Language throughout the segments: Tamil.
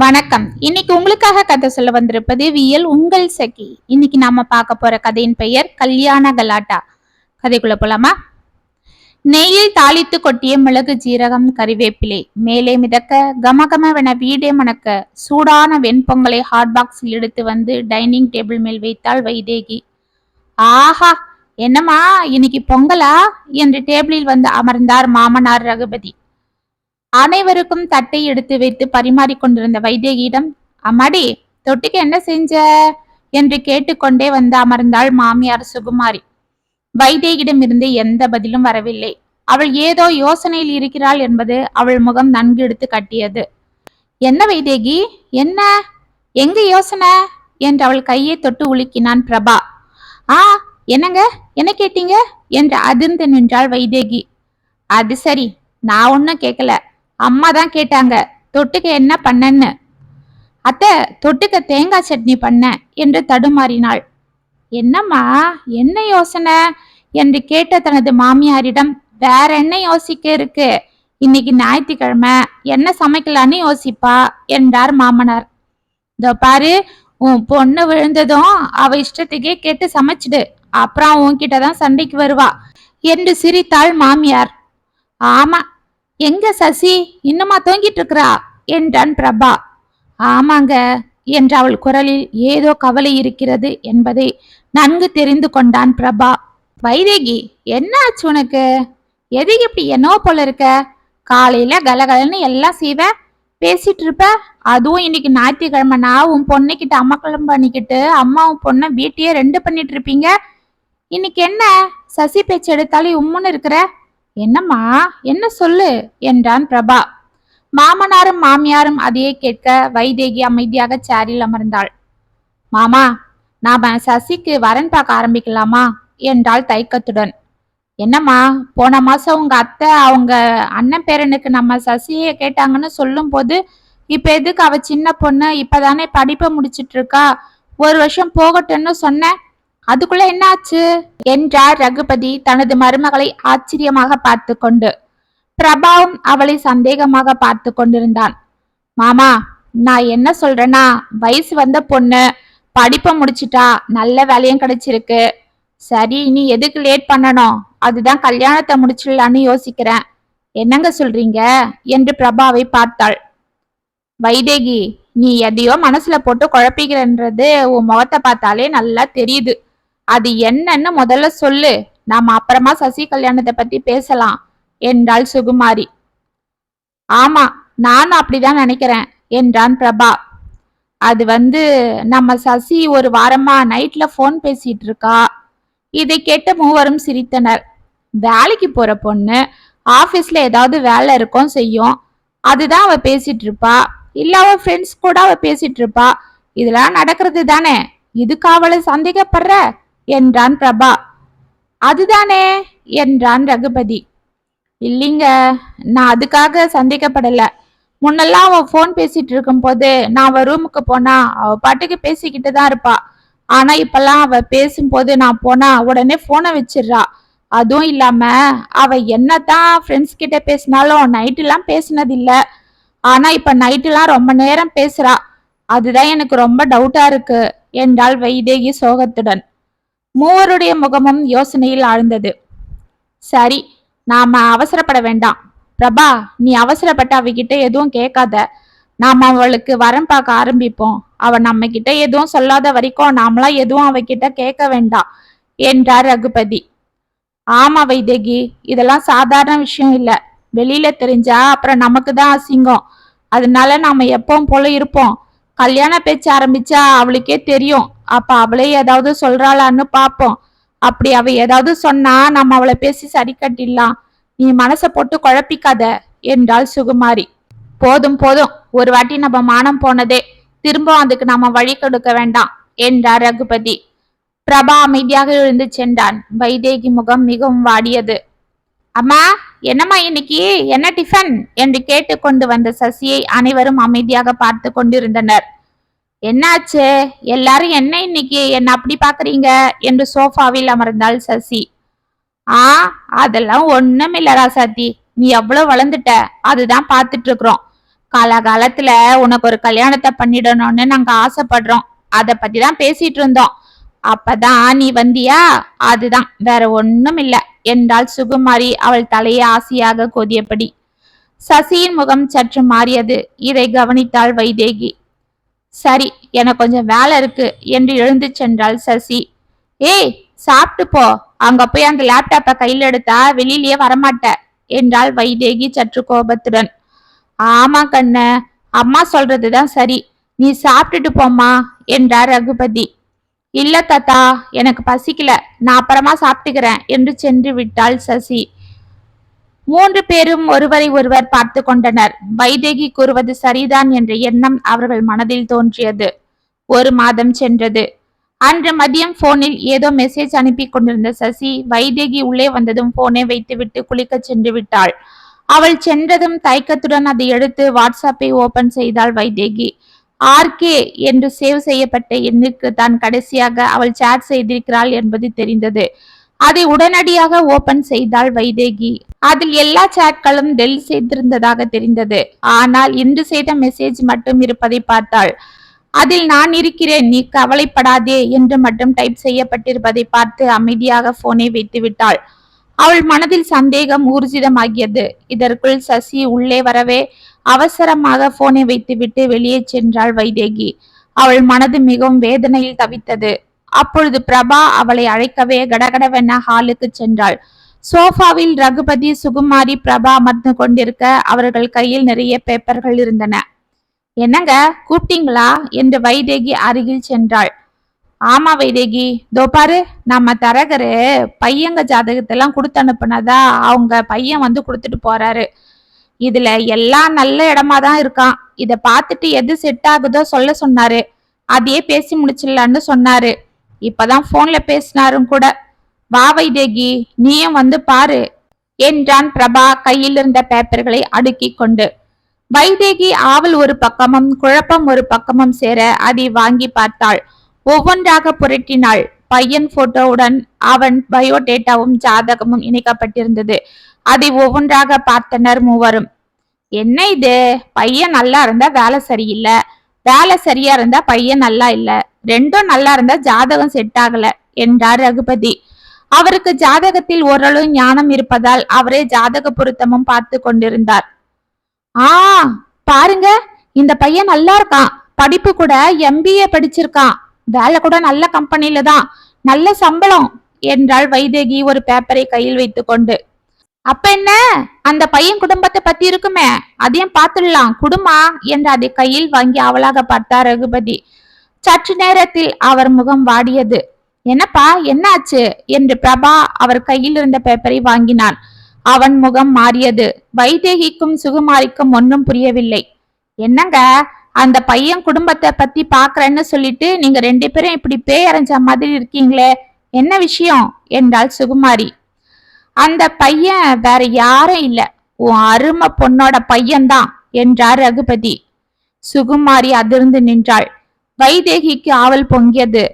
வணக்கம். இன்னைக்கு உங்களுக்காக கதை சொல்ல வந்திருப்பது வியல் உங்கள் சகி. இன்னைக்கு நாம பார்க்க போற கதையின் பெயர் கல்யாண கலாட்டா. கதைக்குள்ள போலாமா? நெய்யில் தாளித்து கொட்டிய மிளகு ஜீரகம் கறிவேப்பிலை. மேலே மிதக்க கமகமவென வீடே மணக்க சூடான வெண்பொங்கலை ஹாட் பாக்ஸில் எடுத்து வந்து டைனிங் டேபிள் மேல் வைத்தாள் வைதேகி. ஆஹா என்னம்மா இன்னைக்கு பொங்கலா? என்று டேபிளில் வந்து அமர்ந்தார் மாமனார் ரகுபதி. அனைவருக்கும் தட்டை எடுத்து வைத்து பரிமாறிக் கொண்டிருந்த வைதேகியிடம் அம்மாடி தொட்டுக்கு என்ன செஞ்ச? என்று கேட்டுக்கொண்டே வந்து அமர்ந்தாள் மாமியார் சுகுமாரி. வைதேகியிடம் இருந்து எந்த பதிலும் வரவில்லை. அவள் ஏதோ யோசனையில் இருக்கிறாள் என்பது அவள் முகம் நன்கு எடுத்து கட்டியது. என்ன வைதேகி என்ன? எங்க யோசனை? என்று அவள் கையை தொட்டு உலுக்கினான் பிரபா. ஆ என்னங்க? என்ன கேட்டீங்க? என்று அதிர்ந்து நின்றாள் வைதேகி அது சரி நான் ஒன்னும் கேட்கல அம்மா தான் கேட்டாங்க தொட்டுக்க என்ன பண்ணன்னு? அத்தை தொட்டுக்க தேங்காய் சட்னி பண்ண என்று தடுமாறினாள். என்னம்மா என்ன யோசனை? என்று கேட்ட தனது மாமியாரிடம் வேற என்ன யோசிக்க இருக்கு? இன்னைக்கு ஞாயிற்றுக்கிழமை என்ன சமைக்கலான்னு யோசிப்பா என்றார் மாமனார். இதோ பாரு உன் பொண்ணு விழுந்ததும் அவ இஷ்டத்துக்கே கேட்டு சமைச்சிடு அப்புறம் உன்கிட்ட தான் சண்டைக்கு வருவா என்று சிரித்தாள் மாமியார். ஆமா எங்க சசி? இன்னுமா தூங்கிட்டு இருக்கிறா என்றான் பிரபா. ஆமாங்க என்ற அவள் குரலில் ஏதோ கவலை இருக்கிறது என்பதை நன்கு தெரிந்து கொண்டான் பிரபா. வைதேகி என்ன ஆச்சு உனக்கு? எதுக்கு இப்படி என்னவோ போல இருக்க? காலையில கலகலன்னு எல்லாம் செய்வ? பேசிட்டு இருப்ப அதுவும் இன்னைக்கு ஞாயிற்றுக்கிழமைனா உன் பொண்ணுக்கிட்ட அம்மாக்கிழம்பு பண்ணிக்கிட்டு அம்மாவும் பொண்ணை வீட்டையே ரெண்டு பண்ணிட்டு இருப்பீங்க இன்னைக்கு என்ன? சசி பேச்சு எடுத்தாலும் உம்முன்னு இருக்கிற? என்னம்மா? என்ன சொல்லு? என்றான் பிரபா. மாமனாரும் மாமியாரும் அதையே கேட்க வைதேகி அமைதியாக சேரில் அமர்ந்தாள். மாமா நாம சசிக்கு வரன் பார்க்க ஆரம்பிக்கலாமா? என்றாள் தயக்கத்துடன். என்னம்மா போன மாசம் உங்க அத்தை அவங்க அண்ணன் பேரனுக்கு நம்ம சசியை கேட்டாங்கன்னு சொல்லும் போது இப்ப எதுக்கு அவ சின்ன பொண்ணு இப்பதானே படிப்பை முடிச்சிட்டு இருக்கா? ஒரு வருஷம் போகட்டும்னு சொன்னேன். அதுக்குள்ள என்ன ஆச்சு என்றார் ரகுபதி தனது மருமகளை ஆச்சரியமாக பார்த்து கொண்டு. பிரபாவும் அவளை சந்தேகமாக பார்த்து கொண்டிருந்தான். மாமா நான் என்ன சொல்றேன்னா வயசு வந்த பொண்ணு படிப்பை முடிச்சிட்டா நல்ல வேலையும் கிடைச்சிருக்கு. சரி நீ எதுக்கு லேட் பண்ணணும்? அதுதான் கல்யாணத்தை முடிச்சிடலான்னு யோசிக்கிறேன். என்னங்க சொல்றீங்க? என்று பிரபாவை பார்த்தாள். வைதேகி நீ எதையோ மனசுல போட்டு குழப்பிக்கிறன்றது உன் முகத்தை பார்த்தாலே நல்லா தெரியுது. அது என்னன்னு முதல்ல சொல்லு. நாம் அப்புறமா சசி கல்யாணத்தை பத்தி பேசலாம் என்றாள் சுகுமாரி. ஆமா நானும் அப்படிதான் நினைக்கிறேன் என்றான் பிரபா. அது வந்து நம்ம சசி ஒரு வாரமா நைட்ல ஃபோன் பேசிட்டு இருக்கா? இதை கேட்ட மூவரும் சிரித்தனர். வேலைக்கு போற பொண்ணு ஆபீஸ்ல ஏதாவது வேலை இருக்கும் செய்யும். அதுதான் அவ பேசிட்டு இருப்பா. இல்ல அவ ஃப்ரெண்ட்ஸ் கூட அவ பேசிட்டு இருப்பா. இதெல்லாம் நடக்கிறது தானே? இதுக்கு அவளை சந்தேகப்படுற? என்றான் பிரபா. அதுதானே என்றான் ரகுபதி. இல்லைங்க நான் அதுக்காக சந்திக்கப்படல. முன்னெல்லாம் அவ ஃபோன் பேசிட்டு இருக்கும்போது நான் அவ ரூமுக்கு போனா அவ பாட்டுக்கு பேசிக்கிட்டு தான் இருப்பா. ஆனா இப்பெல்லாம் அவ பேசும்போது நான் போனா உடனே போனை வச்சிடுறா. அதுவும் இல்லாம அவ என்னதான் ஃப்ரெண்ட்ஸ் கிட்ட பேசினாலும் நைட்டுலாம் பேசினது இல்ல ஆனா இப்ப நைட்டுலாம் ரொம்ப நேரம் பேசுறா. அதுதான் எனக்கு ரொம்ப டவுட்டா இருக்கு என்றாள் வைதேகி சோகத்துடன். மூவருடைய முகமும் யோசனையில் ஆழ்ந்தது. சரி நாம அவசரப்பட வேண்டாம். பிரபா நீ அவசரப்பட்டு அவகிட்ட எதுவும் கேட்காத. நாம அவளுக்கு வரம் பார்க்க ஆரம்பிப்போம். அவ நம்ம கிட்ட எதுவும் சொல்லாத வரைக்கும் நாமளாம் எதுவும் அவகிட்ட கேட்க வேண்டாம் என்றார் ரகுபதி. ஆமா வைதேகி இதெல்லாம் சாதாரண விஷயம் இல்ல. வெளியில தெரிஞ்சா அப்புறம் நமக்கு தான் அசிங்கம். அதனால நாம எப்பவும் போல இருப்போம். கல்யாண பேச்சு ஆரம்பிச்சா அவளுக்கே தெரியும். அப்ப அவளே ஏதாவது சொல்றாளான்னு பாப்போம். அப்படி அவ ஏதாவது சொன்னா நம்ம அவளை பேசி சரி கட்டிடலாம். நீ மனச போட்டு குழப்பிக்காத என்றாள் சுகுமாரி. போதும் போதும். ஒரு வாட்டி நம்ம மானம் போனதே. திரும்ப அதுக்கு நாம வழி கொடுக்க வேண்டாம் என்றார் ரகுபதி. பிரபா அமைதியாக எழுந்து சென்றான். வைதேகி முகம் மிகவும் வாடியது. அம்மா என்னம்மா இன்னைக்கு? என்ன டிஃபன்? என்று கேட்டுக்கொண்டு வந்த சசியை அனைவரும் அமைதியாக பார்த்து கொண்டிருந்தனர். என்னாச்சு? எல்லாரும் என்ன இன்னைக்கு? என்ன அப்படி பாக்குறீங்க? என்று சோஃபாவில் அமர்ந்தாள் சசி. ஆ அதெல்லாம் ஒண்ணும் இல்ல ராசாத்தி. நீ எவ்வளவு வளர்ந்துட்ட? அதுதான் பாத்துட்டு இருக்கிறோம் காலகாலத்துல உனக்கு ஒரு கல்யாணத்தை பண்ணிடணும்னு நாங்க ஆசைப்படுறோம். அத பத்தி தான் பேசிட்டு இருந்தோம் அப்பதான் நீ வந்தியா? அதுதான். வேற ஒண்ணும் இல்ல என்றால் சுகுமாரி அவள் தலையை ஆசையாக கோதியபடி. சசியின் முகம் சற்று மாறியது. இதை கவனித்தாள் வைதேகி. சரி எனக்கு கொஞ்சம் வேலை இருக்கு என்று எழுந்து சென்றாள் சசி. ஏய் சாப்பிட்டு போ. அங்க போய் அந்த லேப்டாப்பை கையில் எடுத்தா வெளியிலேயே வரமாட்ட என்றாள் வைதேகி சற்று கோபத்துடன். ஆமா கண்ண அம்மா சொல்றதுதான் சரி. நீ சாப்பிட்டுட்டு போம்மா என்றார் ரகுபதி. இல்ல தாத்தா எனக்கு பசிக்கல. நான் அப்புறமா சாப்பிட்டுக்கிறேன் என்று சென்று விட்டாள் சசி. மூன்று பேரும் ஒருவரை ஒருவர் பார்த்து கொண்டனர். வைதேகி கூறுவது சரிதான் என்ற எண்ணம் அவர்கள் மனதில் தோன்றியது. ஒரு மாதம் சென்றது. அன்று மதியம் போனில் ஏதோ மெசேஜ் அனுப்பி கொண்டிருந்த சசி வைதேகி உள்ளே வந்ததும் போனை வைத்துவிட்டு குளிக்க சென்று விட்டாள். அவள் சென்றதும் தயக்கத்துடன் அதை எடுத்து வாட்ஸ்அப்பை ஓபன் செய்தாள் வைதேகி. ஆர்கே என்று சேவ் செய்யப்பட்ட எண்ணுக்கு தான் கடைசியாக அவள் சேட் செய்திருக்கிறாள் என்பது தெரிந்தது. அதை உடனடியாக ஓபன் செய்தாள் வைதேகி. அதில் எல்லா சேட்களும் டெல் செய்திருந்ததாக தெரிந்தது. ஆனால் இன்று செய்த மெசேஜ் மட்டும் இருப்பதை பார்த்தாள். அதில் நான் இருக்கிறேன் நீ கவலைப்படாதே என்று மட்டும் டைப் செய்யப்பட்டிருப்பதை பார்த்து அமைதியாக போனை வைத்து விட்டாள். அவள் மனதில் சந்தேகம் ஊர்ஜிதமாகியது. இதற்குள் சசி உள்ளே வரவே அவசரமாக போனை வைத்துவிட்டு வெளியே சென்றாள் வைதேகி. அவள் மனது மிகவும் வேதனையில் தவித்தது. அப்பொழுது பிரபா அவளை அழைக்கவே கடகடவென ஹாலுக்கு சென்றாள். சோஃபாவில் ரகுபதி சுகுமாரி பிரபா அமர்ந்து கொண்டிருக்க அவர்கள் கையில் நிறைய பேப்பர்கள் இருந்தன. என்னங்க கூப்பிட்டீங்களா? என்று வைதேகி அருகில் சென்றாள். ஆமா வைதேகி. தோ பாரு நம்ம தரகரு பையங்க ஜாதகத்தெல்லாம் கொடுத்து அனுப்புனதா அவங்க பையன் வந்து கொடுத்துட்டு போறாரு. இதுல எல்லாம் நல்ல இடமா தான் இருக்கான். இத பார்த்துட்டு எது செட் ஆகுதோ சொல்ல சொன்னாரு. அதையே பேசி முடிச்சிடலான்னு சொன்னாரு. இப்பதான் போன்ல பேசினாரும் கூட வா வைதேகி நீயும் வந்து பாரு என்றான் பிரபா கையில் இருந்த பேப்பர்களை அடுக்கி கொண்டு. வைதேகி ஆவல் ஒரு பக்கமும் குழப்பம் ஒரு பக்கமும் சேர அதை வாங்கி பார்த்தாள். ஒவ்வொன்றாக புரட்டினாள். பையன் போட்டோவுடன் அவன் பயோடேட்டாவும் ஜாதகமும் இணைக்கப்பட்டிருந்தது. அதை ஒவ்வொன்றாக பார்த்தனர் மூவரும். என்ன இது? பையன் நல்லா இருந்தா வேலை சரியில்லை. வேலை சரியா இருந்தா பையன் நல்லா இல்ல. ரெண்டும் நல்லா இருந்தா ஜாதகம் செட் ஆகல என்றார் ரகுபதி. அவருக்கு ஜாதகத்தில் ஓரளவு ஞானம் இருப்பதால் அவரே ஜாதக பொருத்தமும் பார்த்து கொண்டிருந்தார். ஆ பாருங்க இந்த பையன் நல்லா இருக்கான். படிப்பு கூட எம்பிஏ படிச்சிருக்கான். வேலை கூட நல்ல கம்பெனில தான். நல்ல சம்பளம் என்றாள் வைதேகி ஒரு பேப்பரை கையில் வைத்துக்கொண்டு. அப்ப என்ன? அந்த பையன் குடும்பத்தை பத்தி இருக்குமே. அதையும் பார்த்துடலாம். குடுமா? என்று அதை கையில் வாங்கி அவளாக பார்த்தார் ரகுபதி. சற்று நேரத்தில் அவர் முகம் வாடியது. என்னப்பா என்னாச்சு? என்று பிரபா அவர் கையில் இருந்த பேப்பரை வாங்கினான். அவன் முகம் மாறியது. வைதேகிக்கும் சுகுமாரிக்கும் ஒன்றும் புரியவில்லை. என்னங்க? அந்த பையன் குடும்பத்தை பத்தி பாக்குறேன்னு சொல்லிட்டு நீங்க ரெண்டு பேரும் இப்படி பேய் அரைஞ்ச மாதிரி இருக்கீங்களே. என்ன விஷயம்? என்றாள் சுகுமாரி. அந்த பையன் வேற யாரும் இல்ல. உன் அருமை பொண்ணோட பையன்தான் என்றார் ரகுபதி. சுகுமாரி அதிர்ந்து நின்றாள். வைதேகிக்கு ஆவல் பொங்கியது.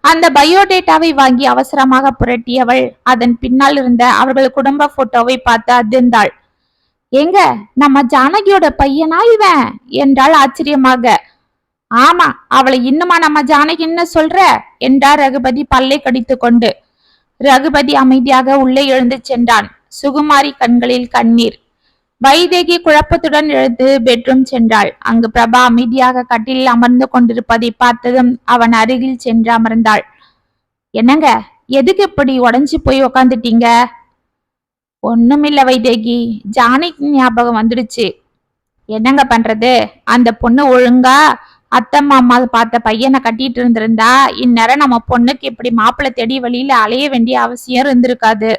அந்த பயோடேட்டாவை வாங்கி அவசரமாக புரட்டியவள் அதன் பின்னால் இருந்த அவர்கள் குடும்ப போட்டோவை பார்த்து அதிர்ந்தாள். எங்க நம்ம ஜானகியோட பையனா இவன்? என்றாள் ஆச்சரியமாக. ஆமா அவளை இன்னுமா நம்ம ஜானகின்னு சொல்ற? என்றார் ரகுபதி பல்லை கடித்து கொண்டு ரகுபதி அமைதியாக உள்ளே எழுந்து சென்றான். சுகுமாரி கண்களில் கண்ணீர். வைதேகி குழப்பத்துடன் எழுந்து பெட்ரூம் சென்றாள். அங்கு பிரபா அமைதியாக கட்டிலில் அமர்ந்து கொண்டிருப்பதை பார்த்ததும் அவன் அருகில் சென்று அமர்ந்தாள். என்னங்க? எதுக்கு இப்படி உடஞ்சி போய் உக்காந்துட்டீங்க? ஒண்ணுமில்ல வைதேகி. ஜானகி ஞாபகம் வந்துடுச்சு. என்னங்க பண்றது? அந்த பொண்ணு ஒழுங்கா அத்தை மாமா பார்த்த பையனை கட்டிட்டு இருந்திருந்தா இந்நேரம் நம்ம பொண்ணுக்கு இப்படி மாப்பிள்ளை தேடி வழியில அலைய வேண்டிய அவசியம் இருந்திருக்காது.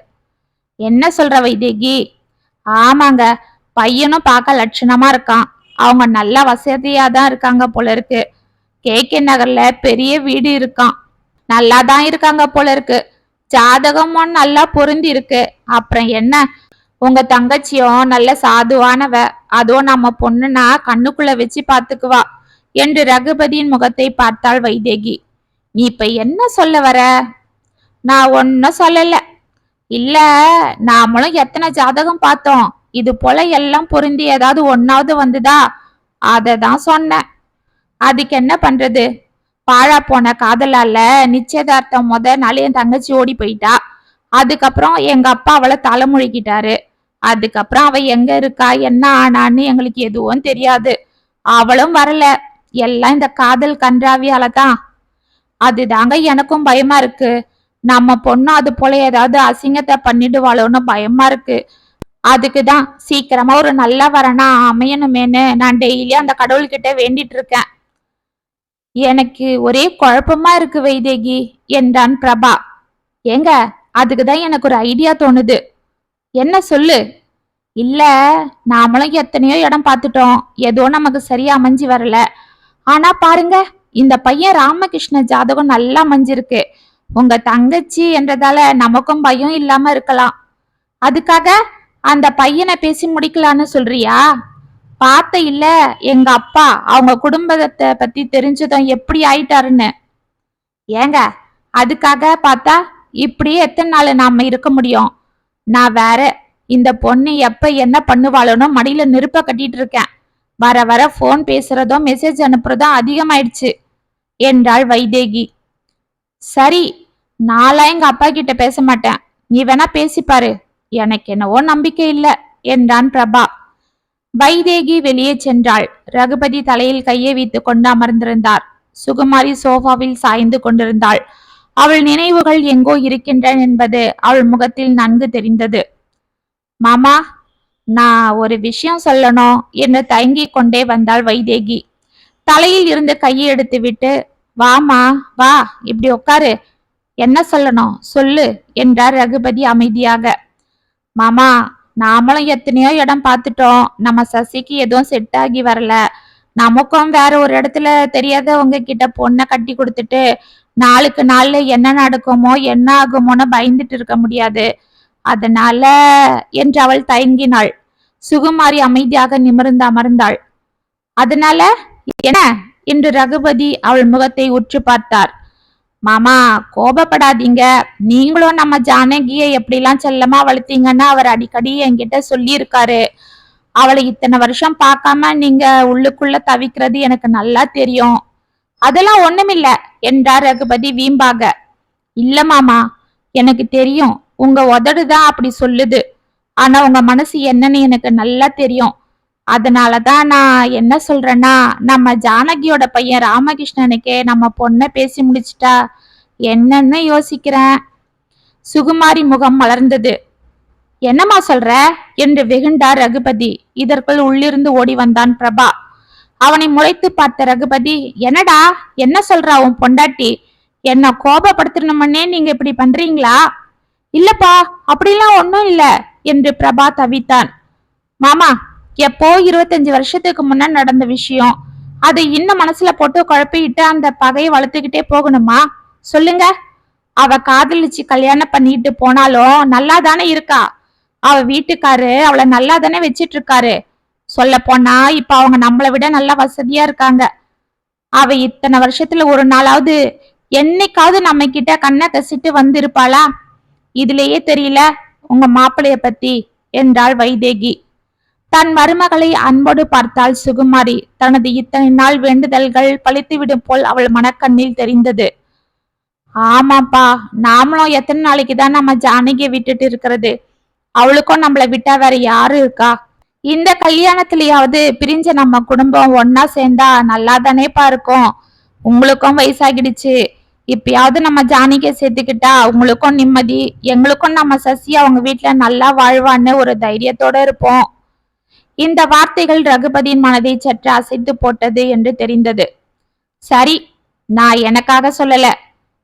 என்ன சொல்ற வைதேகி? ஆமாங்க பையனும் பார்க்க லட்சணமா இருக்கான். அவங்க நல்ல வசதியா தான் இருக்காங்க போல இருக்கு. கே. கே. நகர்ல பெரிய வீடு இருக்கான். நல்லா தான் இருக்காங்க போல இருக்கு. ஜாதகமும் நல்லா பொருந்தி இருக்கு. அப்புறம் என்ன? உங்க தங்கச்சியும் நல்ல சாதுவானவ. அதுவும் நம்ம பொண்ணுனா கண்ணுக்குள்ள வச்சு பாத்துக்குவா என்று ரகுபதியின் முகத்தை பார்த்தாள் வைதேகி. நீ இப்ப என்ன சொல்ல வர? நான் ஒன்னும் சொல்லல. இல்ல நாமளும் எத்தனை ஜாதகம் பார்த்தோம். இது போல எல்லாம் பொருந்தி ஏதாவது ஒன்னாவது வந்துதா? அதை தான் சொன்னேன். அதுக்கு என்ன பண்றது? பாழா போன காதலால நிச்சயதார்த்தம் முத நாள் என் தங்கச்சி ஓடி போயிட்டா. அதுக்கப்புறம் எங்க அப்பா அவளை தலைமுழுக்கிட்டாரு. அதுக்கப்புறம் அவ எங்க இருக்கா? என்ன ஆனான்னு எங்களுக்கு எதுவும் தெரியாது. அவளும் வரல. எல்லாம் இந்த காதல் கன்றாவியால தான் அதுதாங்க எனக்கும் பயமா இருக்கு. நம்ம பொண்ணு அது போல ஏதாவது அசிங்கத்தை பண்ணிடுவாளோன்னு பயமா இருக்கு. அதுக்கு தான் சீக்கிரமா ஒரு நல்ல வரனா அமையணுமேனு நான் டெய்லி அந்த கடவுள்கிட்ட வேண்டிட்டு இருக்கேன். எனக்கு ஒரே குழப்பமா இருக்கு வைதேகி என்றான் பிரபா. ஏங்க அதுக்கு தான் எனக்கு ஒரு ஐடியா தோணுது. என்ன சொல்லு? இல்ல நாமளும் எத்தனையோ இடம் பார்த்துட்டோம். ஏதோ நமக்கு சரியா அமைஞ்சு வரல. ஆனா பாருங்க இந்த பையன் ராமகிருஷ்ண ஜாதகம் நல்லா மஞ்சிருக்கு. உங்க தங்கச்சி என்றதால நமக்கும் பயம் இல்லாம இருக்கலாம். அதுக்காக அந்த பையனை பேசி முடிக்கலான்னு சொல்றியா? பார்த்த இல்ல எங்க அப்பா அவங்க குடும்பத்தை பத்தி தெரிஞ்சதும் எப்படி ஆயிட்டாருன்னு. ஏங்க அதுக்காக பார்த்தா இப்படியே எத்தனை நாள் நாம இருக்க முடியும்? நான் வேற இந்த பொண்ணு எப்ப என்ன பண்ணுவாளோனோ மடியில நெருப்ப கட்டிட்டு இருக்கேன். வர வர ஃபோன் பேசுறதும் மெசேஜ் அனுப்புறதோ அதிகமாயிடுச்சு என்றாள் வைதேகி. சரி நாளா எங்க அப்பா கிட்ட பேச மாட்டேன். நீ வேணா பேசிப்பாரு எனக்கு என்னவோ நம்பிக்கை இல்ல என்றான் பிரபா. வைதேகி வெளியே சென்றாள். ரகுபதி தலையில் கையை வைத்து கொண்டு அமர்ந்திருந்தார். சுகுமாரி சோஃபாவில் சாய்ந்து கொண்டிருந்தாள். அவள் நினைவுகள் எங்கோ இருக்கின்றன என்பது அவள் முகத்தில் நன்கு தெரிந்தது. மாமா நான் ஒரு விஷயம் சொல்லணும் என்று தயங்கிக் கொண்டே வந்தாள் வைதேகி. தலையில் இருந்து கையை எடுத்து விட்டு வாமா வா இப்படி உட்காரு. என்ன சொல்லணும்? சொல்லு என்றார் ரகுபதி அமைதியாக. மாமா நாமளும் எத்தனையோ இடம் பார்த்துட்டோம். நம்ம சசிக்கு எதுவும் செட் ஆகி வரல. நமக்கும் வேற ஒரு இடத்துல தெரியாதவங்க கிட்ட பொண்ணை கட்டி கொடுத்துட்டு நாளுக்கு நாள்ல என்ன நடக்குமோ என்ன ஆகுமோன்னு பயந்துட்டு இருக்க முடியாது. அதனால என்று அவள் தயங்கினாள். சுகுமாரி அமைதியாக நிமிர்ந்து அமர்ந்தாள். அதனால என்ன? என்று ரகுபதி அவள் முகத்தை உற்று பார்த்தார். மாமா கோபப்படாதீங்க. நீங்களும் நம்ம ஜானகியை எப்படிலாம் செல்லமா வளர்த்தீங்கன்னு அவர் அடிக்கடி என்கிட்ட சொல்லியிருக்காரு. அவளை இத்தனை வருஷம் பார்க்காம நீங்க உள்ளுக்குள்ள தவிக்கிறது எனக்கு நல்லா தெரியும். அதெல்லாம் ஒண்ணுமில்ல என்றார் ரகுபதி வீம்பாக. இல்ல மாமா எனக்கு தெரியும். உங்க உதடு தான் அப்படி சொல்லுது. ஆனா உங்க மனசு என்னன்னு எனக்கு நல்லா தெரியும். அதனாலதான் நான் என்ன சொல்றேன்னா நம்ம ஜானகியோட பையன் ராமகிருஷ்ணனுக்கே நம்ம பொண்ணை பேசி முடிச்சிட்டா என்னன்னு யோசிக்கிறேன். சுகுமாரி முகம் மலர்ந்தது. என்னம்மா சொல்ற? என்று வெகுண்டார் ரகுபதி இதற்குள் உள்ளிருந்து ஓடி வந்தான் பிரபா. அவனை முளைத்து பார்த்த ரகுபதி என்னடா என்ன சொல்றா உன் பொண்டாட்டி? என்ன கோபப்படுத்தணுமன்னே நீங்க இப்படி பண்றீங்களா? இல்லப்பா அப்படிலாம் ஒன்றும் இல்லை என்று பிரபா தவித்தான். மாமா எப்போ இருபத்தஞ்சு வருஷத்துக்கு முன்ன நடந்த விஷயம்? அதை இன்னும் மனசுல போட்டு குழப்பிக்கிட்டு அந்த பகையை வளர்த்துக்கிட்டே போகணுமா? சொல்லுங்க. அவ காதலிச்சு கல்யாணம் பண்ணிட்டு போனாலும் நல்லா தானே இருக்கா? அவ வீட்டுக்காரு அவளை நல்லா தானே வச்சிட்டு இருக்காரு சொல்ல போனா இப்ப அவங்க நம்மளை விட நல்லா வசதியா இருக்காங்க. அவ இத்தனை வருஷத்துல ஒரு நாளாவது என்னைக்காவது நம்ம கிட்ட கண்ணை கசிட்டு வந்திருப்பாளா? இதுலயே தெரியல உங்க மாப்பிளைய பத்தி என்றாள் வைதேகி. தன் மருமகளை அன்போடு பார்த்தாள் சுகுமாரி. தனது இத்தனை நாள் வேண்டுதல்கள் பழித்துவிடும் போல் அவள் மனக்கண்ணில் தெரிந்தது. ஆமாப்பா நாமளும் எத்தனை நாளைக்கு தான் நம்ம ஜானகியை விட்டுட்டு இருக்கிறது? அவளுக்கும் நம்மள விட்டா வேற யாரு இருக்கா? இந்த கல்யாணத்திலேயாவது பிரிஞ்ச நம்ம குடும்பம் ஒன்னா சேர்ந்தா நல்லா தானேப்பா இருக்கும். உங்களுக்கும் வயசாகிடுச்சு. இப்பயாவது நம்ம ஜானகியை சேர்த்துக்கிட்டா அவங்களுக்கும் நிம்மதி எங்களுக்கும் நம்ம சசி அவங்க வீட்டுல நல்லா வாழ்வான்னு ஒரு தைரியத்தோட இருப்போம். இந்த வார்த்தைகள் ரகுபதியின் மனதை சற்று அசைத்து போட்டது என்று தெரிந்தது. சரி நான் எனக்காக சொல்லல.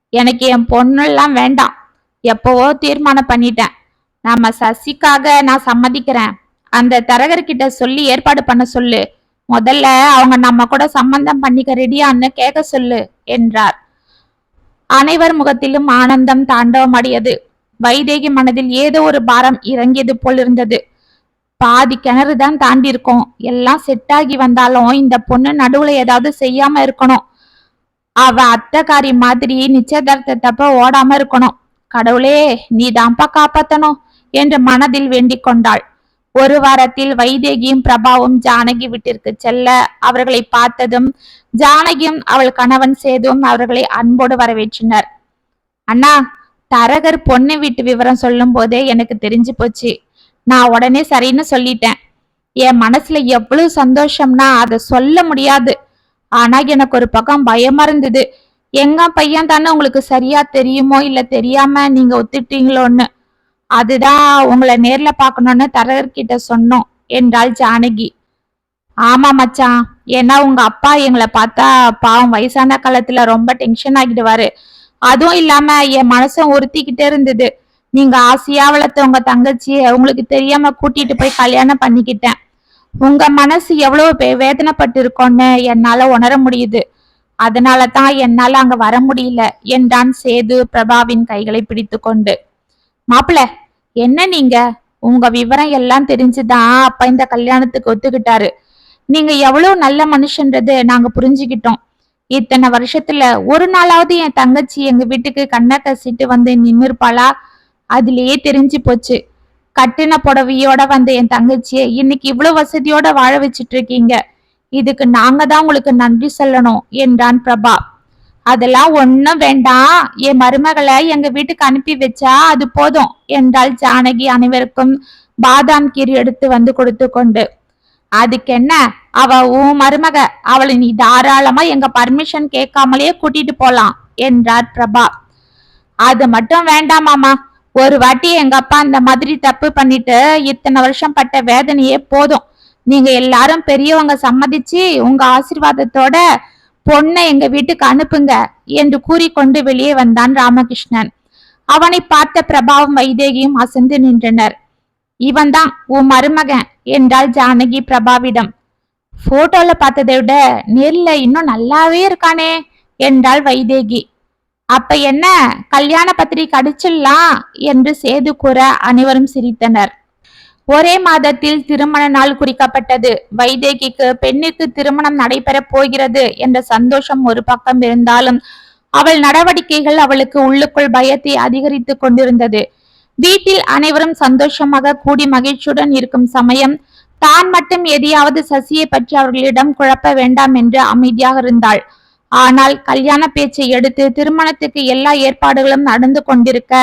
எனக்கு என் பொண்ணெல்லாம் வேண்டாம். எப்பவோ தீர்மானம் பண்ணிட்டேன். நம்ம சசிக்காக நான் சம்மதிக்கிறேன். அந்த தரகர்கிட்ட சொல்லி ஏற்பாடு பண்ண சொல்லு. முதல்ல அவங்க நம்ம கூட சம்பந்தம் பண்ணிக்க ரெடியான்னு கேட்க சொல்லு என்றார். அனைவர் முகத்திலும் ஆனந்தம் தாண்டவமடையது. வைதேகி மனதில் ஏதோ ஒரு பாரம் இறங்கியது போல் இருந்தது. பாதி கிணறு தான் தாண்டி இருக்கோம் எல்லாம் செட் ஆகி வந்தாலும் இந்த பொண்ணு நடுவுல ஏதாவது செய்யாம இருக்கணும். அவ அத்தகாரி மாதிரி நிச்சயதார்த்தத்தப்ப ஓடாம இருக்கணும். கடவுளே நீ தான்ப்பா காப்பாத்தணும் என்று மனதில் வேண்டிக் கொண்டாள். ஒரு வாரத்தில் வைதேகியும் பிரபாவும் ஜானகி வீட்டிற்கு செல்ல அவர்களை பார்த்ததும் ஜானகியும் அவள் கணவன் சேதுவும் அவர்களை அன்போடு வரவேற்றனர். அண்ணா தரகர் பொண்ணு வீட்டு விவரம் சொல்லும் போதே எனக்கு தெரிஞ்சு போச்சு. நான் உடனே சரின்னு சொல்லிட்டேன். என் மனசுல எவ்வளவு சந்தோஷம்னா அதை சொல்ல முடியாது. ஆனா எனக்கு ஒரு பக்கம் பயமா இருந்தது. எங்க பையன் தானே உங்களுக்கு சரியா தெரியுமோ இல்ல தெரியாம நீங்க ஒத்துட்டீங்களோன்னு அதுதான் உங்களை நேர்ல பாக்கணும்னு தரகர்கிட்ட சொன்னோம் என்றாள் ஜானகி. ஆமா மச்சான் ஏன்னா உங்க அப்பா எங்களை பார்த்தா பாவம் வயசான காலத்துல ரொம்ப டென்ஷன் ஆகிடுவாரு. அதுவும் இல்லாம என் மனசும் உறுத்திக்கிட்டே இருந்தது. நீங்க ஆசையா வளர்த்த உங்க தங்கச்சி உங்களுக்கு தெரியாம கூட்டிட்டு போய் கல்யாணம் பண்ணிக்கிட்டேன். உங்க மனசு எவ்வளவு வேதனைப்பட்டு இருக்கோன்னு என்னால உணர முடியுது. அதனால தான் என்னால அங்க வர முடியல என்றான் சேது பிரபாவின் கைகளை பிடித்து கொண்டு மாப்பிள்ள என்ன நீங்க? உங்க விவரம் எல்லாம் தெரிஞ்சுதான் அப்பா இந்த கல்யாணத்துக்கு ஒத்துக்கிட்டாரு. நீங்க எவ்வளவு நல்ல மனுஷன்றது நாங்க புரிஞ்சுக்கிட்டோம். இத்தனை வருஷத்துல ஒரு நாளாவது என் தங்கச்சி எங்க வீட்டுக்கு கண்ணை கசிட்டு வந்து நின்னுருப்பாளா? அதுலயே தெரிஞ்சு போச்சு. கட்டின புடவையோட வந்த என் தங்கச்சியை இன்னைக்கு இவ்வளவு வசதியோட வாழ வச்சிட்டு இருக்கீங்க. இதுக்கு நாங்க தான் உங்களுக்கு நன்றி சொல்லணும் என்றான் பிரபா. அதெல்லாம் ஒன்னும் வேண்டாம். என் மருமகளை எங்க வீட்டுக்கு அனுப்பி வச்சா அது போதும் என்றாள் ஜானகி அனைவருக்கும் பாதாம் கீரி எடுத்து வந்து கொடுத்து கொண்டு. அதுக்கு என்ன? அவ உன் மருமக அவளை நீ தாராளமா எங்க பர்மிஷன் கேட்காமலேயே கூட்டிட்டு போலாம் என்றார் பிரபா. அது மட்டும் வேண்டாம் மாமா. ஒரு வாட்டி எங்க அப்பா அந்த மாதிரி தப்பு பண்ணிட்டு இத்தனை வருஷம் பட்ட வேதனையே போதும். நீங்க எல்லாரும் பெரியவங்க சம்மதிச்சு உங்க ஆசீர்வாதத்தோட பொண்ணை எங்க வீட்டுக்கு அனுப்புங்க என்று கூறிக்கொண்டு வெளியே வந்தான் ராமகிருஷ்ணன். அவனை பார்த்த பிரபாவும் வைதேகியும் அசந்து நின்றனர். இவன்தான் உன் மருமகன் என்றாள் ஜானகி பிரபாவிடம். போட்டோல பார்த்ததை விட நேர்ல இன்னும் நல்லாவே இருக்கானே என்றாள் வைதேகி. அப்ப என்ன கல்யாண பத்திரிகை அடிச்சிடலாம் என்று சேது கூற அனைவரும் சிரித்தனர். ஒரே மாதத்தில் திருமண நாள் குறிக்கப்பட்டது. வைதேகிக்கு பெண்ணிற்கு திருமணம் நடைபெறப் போகிறது என்ற சந்தோஷம் ஒரு பக்கம் இருந்தாலும் அவள் நடவடிக்கைகள் அவளுக்கு உள்ளுக்குள் பயத்தை அதிகரித்துக் கொண்டிருந்தது. வீட்டில் அனைவரும் சந்தோஷமாக கூடி மகிழ்ச்சியுடன் இருக்கும் சமயம் தான் மட்டும் எதையாவது சசியை பற்றி அவர்களிடம் குழப்ப வேண்டாம் என்று அமைதியாக இருந்தாள். ஆனால் கல்யாண பேச்சை எடுத்து திருமணத்துக்கு எல்லா ஏற்பாடுகளும் நடந்து கொண்டிருக்க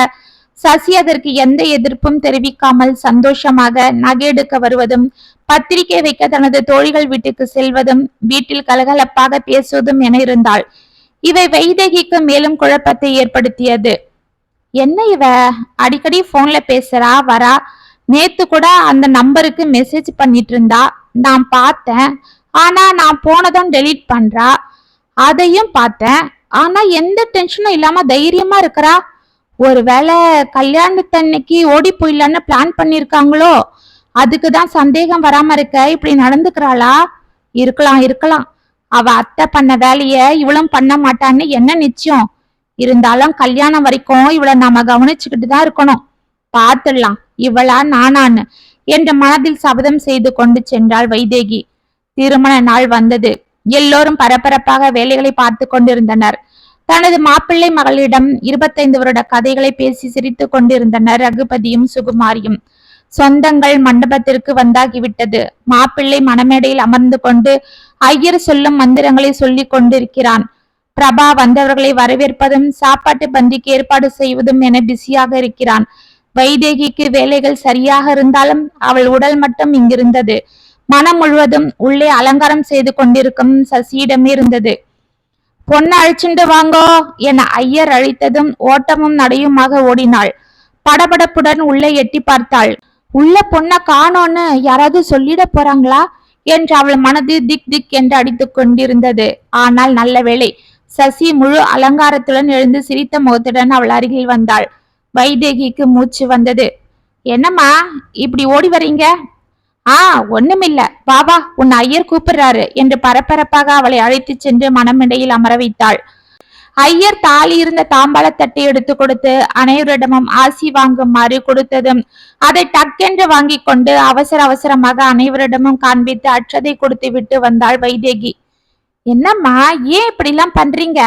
சசி அதற்கு எந்த எதிர்ப்பும் தெரிவிக்காமல் சந்தோஷமாக நகையெடுக்க வருவதும் பத்திரிகை வைக்க தனது தோழிகள் வீட்டுக்கு செல்வதும் வீட்டில் கலகலப்பாக பேசுவதும் என இருந்தாள். இவை வைதகிக்கு மேலும் குழப்பத்தை ஏற்படுத்தியது. என்ன இவ? அடிக்கடி போன்ல பேசுறா வரா? நேத்து கூட அந்த நம்பருக்கு மெசேஜ் பண்ணிட்டு இருந்தா நான் பார்த்தேன். ஆனா நான் போனதும் டெலீட் பண்றா. அதையும் பார்த்தேன். ஆனா எந்த டென்ஷனும் இல்லாம தைரியமா இருக்கிறா? ஒருவேளை கல்யாணத்தன்னைக்கு ஓடி போயிடலான்னு பிளான் பண்ணிருக்காங்களோ அதுக்கு தான் சந்தேகம் வராம இருக்க. இப்படி நடந்துக்கிறாளா? இருக்கலாம் இருக்கலாம். அவ அத்தை பண்ண வேலைய இவளும் பண்ண மாட்டான்னு என்ன நிச்சயம்? இருந்தாலும் கல்யாணம் வரைக்கும் இவளை நாம கவனிச்சுக்கிட்டு தான் இருக்கணும். பார்த்துடலாம். இவளா நானான்னு. என்ற மனதில் சபதம் செய்து கொண்டு சென்றாள் வைதேகி. திருமண நாள் வந்தது. எல்லோரும் பரபரப்பாக வேலைகளை பார்த்து கொண்டிருந்தனர். தனது மாப்பிள்ளை மகளிடம் இருபத்தைந்து வருட கதைகளை பேசி சிரித்துக் கொண்டிருந்தனர் ரகுபதியும் சுகுமாரியும். சொந்தங்கள் மண்டபத்திற்கு வந்தாகிவிட்டது. மாப்பிள்ளை மணமேடையில் அமர்ந்து கொண்டு ஐயர் சொல்லும் மந்திரங்களை சொல்லிக் கொண்டிருக்கிறான். பிரபா வந்தவர்களை வரவேற்பதும் சாப்பாட்டு பந்திக்கு ஏற்பாடு செய்வதும் என பிஸியாக இருக்கிறான். வைதேகிக்கு வேலைகள் சரியாக இருந்தாலும் அவள் உடல் மட்டும் இங்கிருந்தது. மனம் முழுவதும் உள்ளே அலங்காரம் செய்து கொண்டிருக்கும் சசியிடமே இருந்தது பொண்ணு அழிச்சுண்டு வாங்கோ என ஐயர் அழைத்ததும் ஓட்டமும் நடையுமாக ஓடினாள். படபடப்புடன் உள்ளே எட்டி பார்த்தாள். உள்ள பொண்ண காணோன்னு யாராவது சொல்லிட போறாங்களா? என்று அவள் மனது திக் திக் என்று அடித்து கொண்டிருந்தது. ஆனால் நல்ல வேளை. சசி முழு அலங்காரத்துடன் எழுந்து சிரித்த முகத்துடன் அவள் அருகில் வந்தாள். வைதேகிக்கு மூச்சு வந்தது. என்னம்மா இப்படி ஓடி வரீங்க? ஆ ஒண்ணுமில்ல. வா வா உன் ஐயர் கூப்பிடுறாரு என்று பரபரப்பாக அவளை அழைத்துச் சென்று மனமிடையில் அமர வைத்தாள் ஐயர் தாலி இருந்த தாம்பாளத்தட்டை எடுத்து கொடுத்து அனைவரிடமும் ஆசி வாங்குமாறு கொடுத்ததும் அதை டக்கென்று வாங்கிக் கொண்டு அவசர அவசரமாக அனைவரிடமும் காண்பித்து அற்றதை கொடுத்து விட்டு வந்தாள் வைதேகி. என்னம்மா ஏன் இப்படிலாம் பண்றீங்க?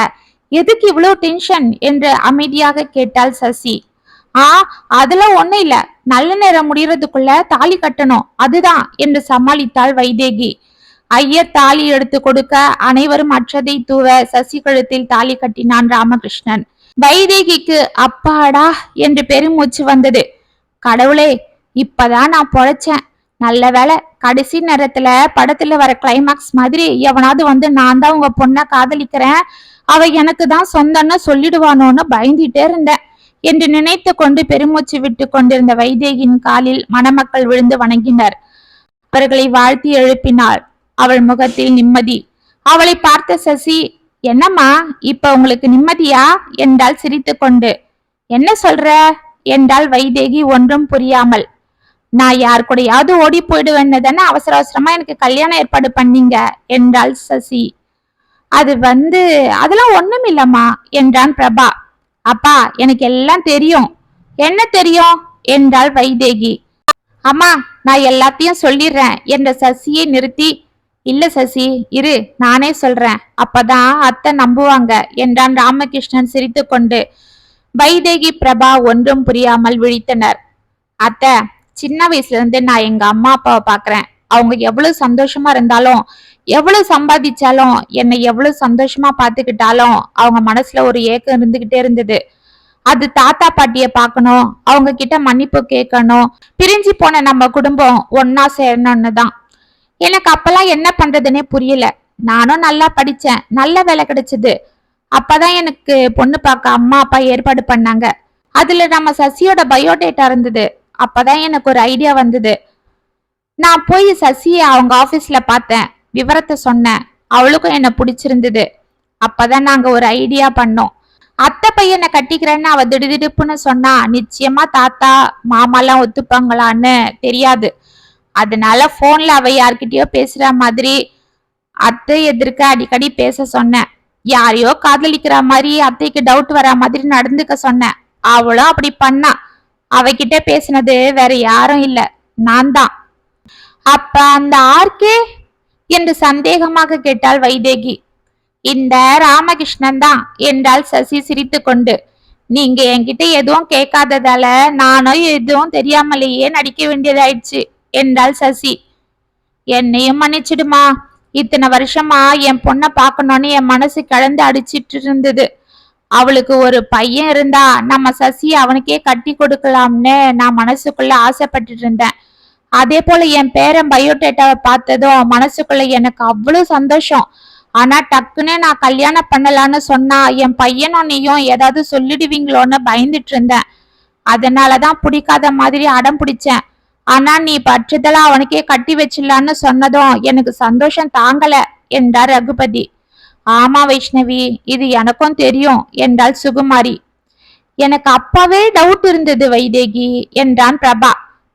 எதுக்கு இவ்வளவு டென்ஷன் என்று அமைதியாக கேட்டாள் சசி. ஆ அதுல ஒண்ணு இல்ல. நல்ல நேரம் முடியறதுக்குள்ள தாலி கட்டணும். அதுதான் என்று சமாளித்தாள் வைதேகி. ஐயர் தாலி எடுத்து கொடுக்க அனைவரும் அற்றதை தூவ சசி கழுத்தில் தாலி கட்டினான் ராமகிருஷ்ணன். வைதேகிக்கு அப்பாடா என்று பெருமூச்சு வந்தது. கடவுளே இப்பதான் நான் பொழைச்சேன். நல்ல வேளை கடைசி நேரத்துல படத்துல வர கிளைமாக்ஸ் மாதிரி எவனாவது வந்து நான் தான் உங்க பொண்ணை காதலிக்கிறேன். அவ எனக்கு தான் சொந்தன்னு சொல்லிடுவானோன்னு பயந்துட்டே இருந்தேன். என்று நினைத்து கொண்டு பெருமூச்சு விட்டு கொண்டிருந்த வைதேகியின் காலில் மணமக்கள் விழுந்து வணங்கினர். அவர்களை வாழ்த்தி எழுப்பினாள் அவள் முகத்தில் நிம்மதி. அவளை பார்த்த சசி என்னம்மா இப்ப உங்களுக்கு நிம்மதியா? என்றால் சிரித்து கொண்டு. என்ன சொல்ற? என்றால் வைதேகி ஒன்றும் புரியாமல். நான் யார் கூடயாவது ஓடி போயிடுவேன்னு தானே அவசர அவசரமா எனக்கு கல்யாணம் ஏற்பாடு பண்ணீங்க? என்றாள் சசி. அது வந்து அதெல்லாம் ஒண்ணும் இல்லம்மா என்றான் பிரபா. அப்பா எனக்கு எல்லாம் தெரியும். என்ன தெரியும்? என்றாள் வைதேகி. அம்மா நான் எல்லாத்தையும் சொல்லிடுறேன். என்ற சசியை நிறுத்தி இல்ல சசி இரு நானே சொல்றேன். அப்பதான் அத்தை நம்புவாங்க என்றான் ராமகிருஷ்ணன் சிரித்து கொண்டு வைதேகி பிரபா ஒன்றும் புரியாமல் விழித்தனர். அத்தை சின்ன வயசுல இருந்து நான் எங்க அம்மா அப்பாவை பாக்குறேன். அவங்க எவ்வளவு சந்தோஷமா இருந்தாலும் எவ்வளவு சம்பாதிச்சாலும் என்னை எவ்வளவு சந்தோஷமா பாத்துக்கிட்டாலும் அவங்க மனசுல ஒரு ஏக்கம் இருந்துகிட்டே இருந்தது. அது தாத்தா பாட்டிய பார்க்கணும் அவங்க கிட்ட மன்னிப்பு கேட்கணும் பிரிஞ்சு போன நம்ம குடும்பம் ஒன்னா சேரணும்னு தான். எனக்கு அப்பெல்லாம் என்ன பண்றதுன்னே புரியல. நானும் நல்லா படிச்சேன் நல்ல வேலை கிடைச்சது. அப்பதான் எனக்கு பொண்ணு பார்க்க அம்மா அப்பா ஏற்பாடு பண்ணாங்க. அதுல நம்ம சசியோட பயோடேட்டா இருந்தது. அப்பதான் எனக்கு ஒரு ஐடியா வந்தது. நான் போய் சசியை அவங்க ஆபீஸ்ல பார்த்தேன். விவரத்தை சொன்னேன். அவளுக்கும் என்ன பிடிச்சிருந்தது. அப்பதான் நாங்க ஒரு ஐடியா பண்ணோம். அத்தை பையனை கட்டிக்கிறேன்னு அவ திடுதிடுப்புன்னு சொன்னா நிச்சயமா தாத்தா மாமாலாம் ஒத்துப்பாங்களான்னு தெரியாது. அதனால போன்ல அவ யார்கிட்டயோ பேசுற மாதிரி அத்தை எதிர்க்க அடிக்கடி பேச சொன்னேன். யாரையோ காதலிக்கிற மாதிரி அத்தைக்கு டவுட் வர மாதிரி நடந்துக்க சொன்னேன். அவளும் அப்படி பண்ணா. அவகிட்ட பேசினது வேற யாரும் இல்ல. நான் தான் அப்ப அந்த ஆர்கே என்று சந்தேகமாக கேட்டாள் வைதேகி. இந்த ராமகிருஷ்ணன் தான் என்றால் சசி சிரித்து கொண்டு நீங்க என்கிட்ட எதுவும் கேட்காததால நானும் எதுவும் தெரியாமலேயே நடிக்க வேண்டியதாயிடுச்சு என்றாள் சசி. என்னையும் மன்னிச்சிடுமா? இத்தனை வருஷமா என் பொண்ணை பார்க்கணும்னு என் மனசு கலந்து அடிச்சிட்டு இருந்தது அவளுக்கு ஒரு பையன் இருந்தா நம்ம சசி அவனுக்கே கட்டி கொடுக்கலாம்னு நான் மனசுக்குள்ள ஆசைப்பட்டுட்டு இருந்தேன். அதே போல என் பேரன் பயோடேட்டாவை பார்த்ததும் மனசுக்குள்ள எனக்கு அவ்வளவு சந்தோஷம். ஆனா டக்குன்னு நான் கல்யாணம் பண்ணலான்னு சொன்னா என் பையனும் நீயும் ஏதாவது சொல்லிடுவீங்களோன்னு பயந்துட்டு இருந்தேன். அதனாலதான் பிடிக்காத மாதிரி அடம் பிடிச்சேன். ஆனா நீ பற்றதலா அவனுக்கே கட்டி வச்சிடலான்னு சொன்னதும் எனக்கு சந்தோஷம் தாங்கல என்றார் ரகுபதி. ஆமா வைஷ்ணவி இது எனக்கும் தெரியும் என்றாள் சுகுமாரி. எனக்கு அப்பவே டவுட் இருந்தது வைதேகி என்றான் பிரபா.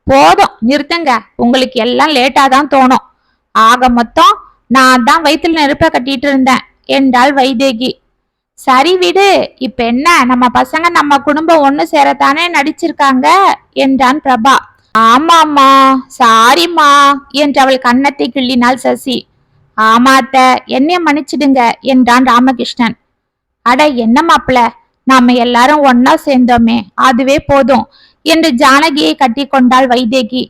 போதும் நிறுத்துங்க. உங்களுக்கு எல்லாம் லேட்டா தான் தோணும். ஆக மொத்தம் நான் தான் வயிற்றுல நெருப்ப கட்டிட்டு இருந்தேன். என்றாள் வைதேகி. சரி விடு இப்ப என்ன? நம்ம பசங்க நம்ம குடும்பம் ஒண்ணு சேரத்தானே நடிச்சிருக்காங்க என்றான் பிரபா. ஆமாம்மா சாரிம்மா என்று அவள் கன்னத்தை கிள்ளினாள் சசி. ஆமாத்த என்னைய மன்னிச்சிடுங்க என்றான் ராமகிருஷ்ணன். அட என்ன மாப்பிள நாம எல்லாரும் ஒன்னா சேர்ந்தோமே அதுவே போதும். என்று ஜானகியை கட்டி கொண்டாள் வைதேகி.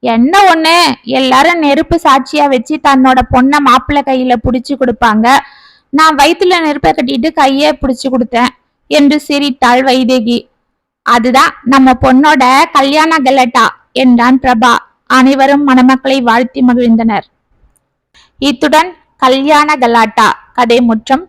என்ன ஒண்ணு? எல்லாரும் நெருப்பு சாட்சியா வச்சு தன்னோட பொண்ணை மாப்பிள்ளை கையில புடிச்சு கொடுப்பாங்க. நான் வயிற்றுல நெருப்பை கட்டிட்டு கைய புடிச்சு கொடுத்தேன் என்று சிரித்தாள் வைதேகி. அதுதான் நம்ம பொண்ணோட கல்யாண கலட்டா என்றான் பிரபா. அனைவரும் மணமக்களை வாழ்த்தி மகிழ்ந்தனர். இத்துடன் கல்யாண கலாட்டா கதை முற்றம்